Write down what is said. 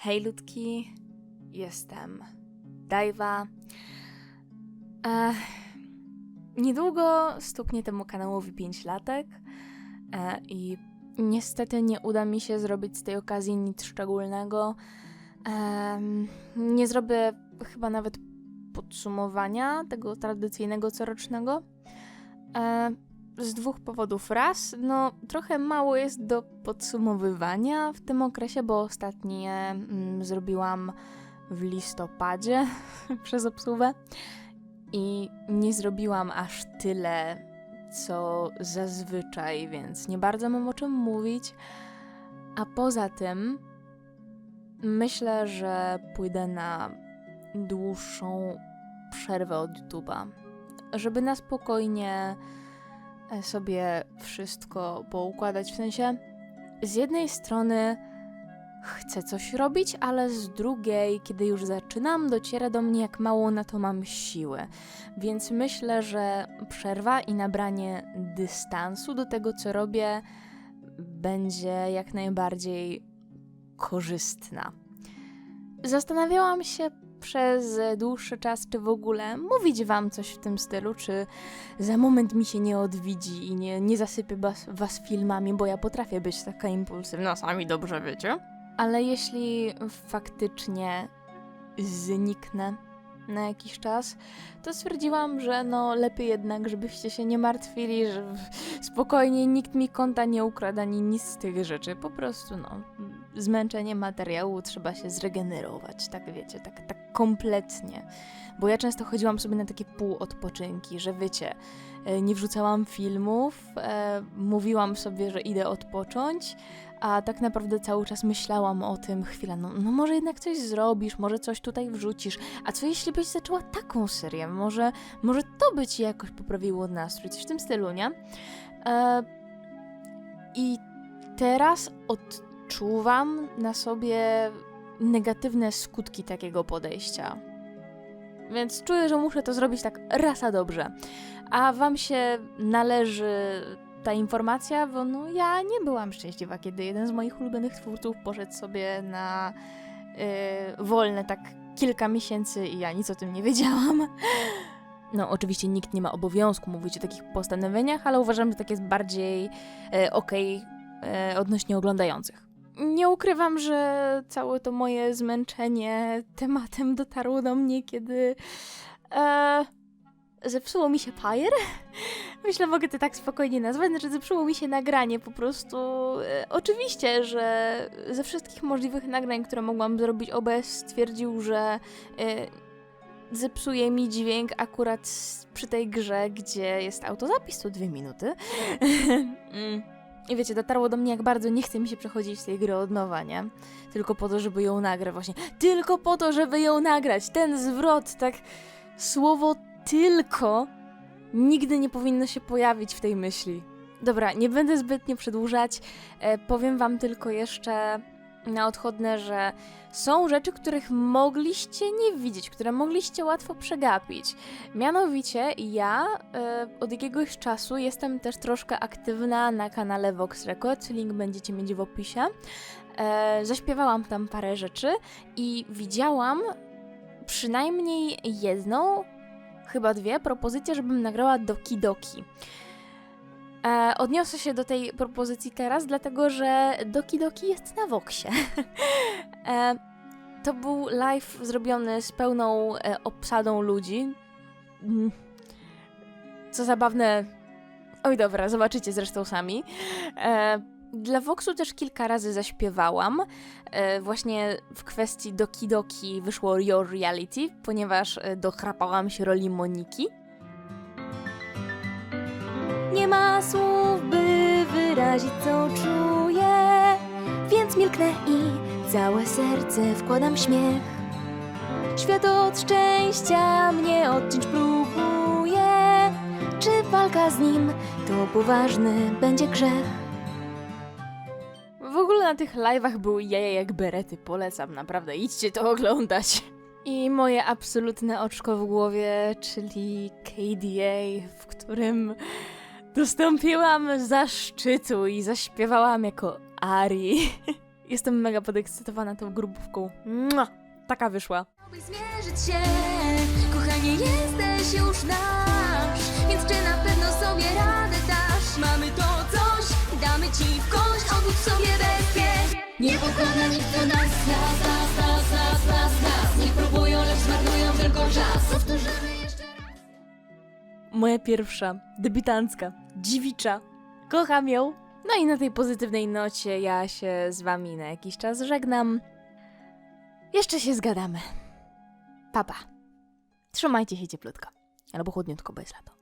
Hej ludki, jestem Dajwa. E, niedługo stuknie temu kanałowi 5 latek e, i niestety nie uda mi się zrobić z tej okazji nic szczególnego. Em, nie zrobię chyba nawet podsumowania tego tradycyjnego corocznego. E, z dwóch powodów. Raz, no trochę mało jest do podsumowywania w tym okresie, bo ostatnie mm, zrobiłam w listopadzie przez obsługę i nie zrobiłam aż tyle, co zazwyczaj, więc nie bardzo mam o czym mówić. A poza tym, myślę, że pójdę na dłuższą przerwę od YouTube'a, żeby na spokojnie sobie wszystko poukładać. W sensie, z jednej strony chcę coś robić, ale z drugiej, kiedy już zaczynam, dociera do mnie, jak mało na to mam siły. Więc myślę, że przerwa i nabranie dystansu do tego, co robię, będzie jak najbardziej korzystna. Zastanawiałam się przez dłuższy czas, czy w ogóle mówić wam coś w tym stylu, czy za moment mi się nie odwidzi i nie, nie zasypię was, was filmami, bo ja potrafię być taka impulsywna, sami dobrze wiecie. Ale jeśli faktycznie zniknę na jakiś czas, to stwierdziłam, że no lepiej jednak, żebyście się nie martwili, że spokojnie nikt mi konta nie ukradł ani nic z tych rzeczy. Po prostu no, zmęczenie materiału trzeba się zregenerować, tak wiecie, tak, tak kompletnie. Bo ja często chodziłam sobie na takie półodpoczynki, że wiecie, e, nie wrzucałam filmów, e, mówiłam sobie, że idę odpocząć, a tak naprawdę cały czas myślałam o tym, chwila, no, no może jednak coś zrobisz, może coś tutaj wrzucisz, a co jeśli byś zaczęła taką serię, może, może to by ci jakoś poprawiło nastrój, coś w tym stylu, nie? E, I teraz odczuwam na sobie negatywne skutki takiego podejścia. Więc czuję, że muszę to zrobić tak raz a dobrze. A wam się należy ta informacja, bo no, ja nie byłam szczęśliwa, kiedy jeden z moich ulubionych twórców poszedł sobie na yy, wolne tak kilka miesięcy i ja nic o tym nie wiedziałam. No, oczywiście nikt nie ma obowiązku mówić o takich postanowieniach, ale uważam, że tak jest bardziej e, okej e, odnośnie oglądających. Nie ukrywam, że całe to moje zmęczenie tematem dotarło do mnie, kiedy e, zepsuło mi się Fire. Myślę, mogę to tak spokojnie nazwać, znaczy zepsuło mi się nagranie po prostu. E, oczywiście, że ze wszystkich możliwych nagrań, które mogłam zrobić, OBS stwierdził, że e, zepsuje mi dźwięk akurat przy tej grze, gdzie jest autozapis dwie minuty. Mm. I wiecie, dotarło do mnie, jak bardzo nie chce mi się przechodzić tej gry od nowa, nie? Tylko po to, żeby ją nagrać, właśnie. Tylko po to, żeby ją nagrać. Ten zwrot, tak. Słowo tylko nigdy nie powinno się pojawić w tej myśli. Dobra, nie będę zbytnio przedłużać. E, powiem Wam tylko jeszcze na odchodne, że są rzeczy, których mogliście nie widzieć, które mogliście łatwo przegapić. Mianowicie ja e, od jakiegoś czasu jestem też troszkę aktywna na kanale Vox Records, link będziecie mieć w opisie. E, zaśpiewałam tam parę rzeczy i widziałam przynajmniej jedną, chyba dwie propozycje, żebym nagrała Doki Doki. E, odniosę się do tej propozycji teraz, dlatego że Doki Doki jest na Voxie. e, to był live zrobiony z pełną e, obsadą ludzi. Mm. Co zabawne. Oj, dobra, zobaczycie zresztą sami. E, dla Voxu też kilka razy zaśpiewałam. E, właśnie w kwestii Doki Doki wyszło Your Reality, ponieważ e, dochrapałam się roli Moniki. Nie ma słów, by wyrazić co czuję, więc milknę i całe serce wkładam śmiech. Świat od szczęścia mnie odciąć próbuje. Czy walka z nim to poważny będzie grzech? W ogóle na tych live'ach były jaja jak berety, polecam, naprawdę, idźcie to oglądać. I moje absolutne oczko w głowie, czyli KDA, w którym dostąpiłam zaszczytu i zaśpiewałam jako Ari. Jestem mega podekscytowana tą grubówką. Mua! Taka wyszła. Chciałbyś zmierzyć się, kochanie, jesteś już nasz, więc czy na pewno sobie radę dasz? Mamy to coś, damy ci w kość, obudź sobie bezpiek. Nie pokona nikt do nas, nas, nas, nas, nas, nas. Moja pierwsza, debiutancka, dziewicza. Kocham ją. No i na tej pozytywnej nocie ja się z wami na jakiś czas żegnam. Jeszcze się zgadamy. Papa. Trzymajcie się cieplutko. Albo chłodniutko, bo jest lato.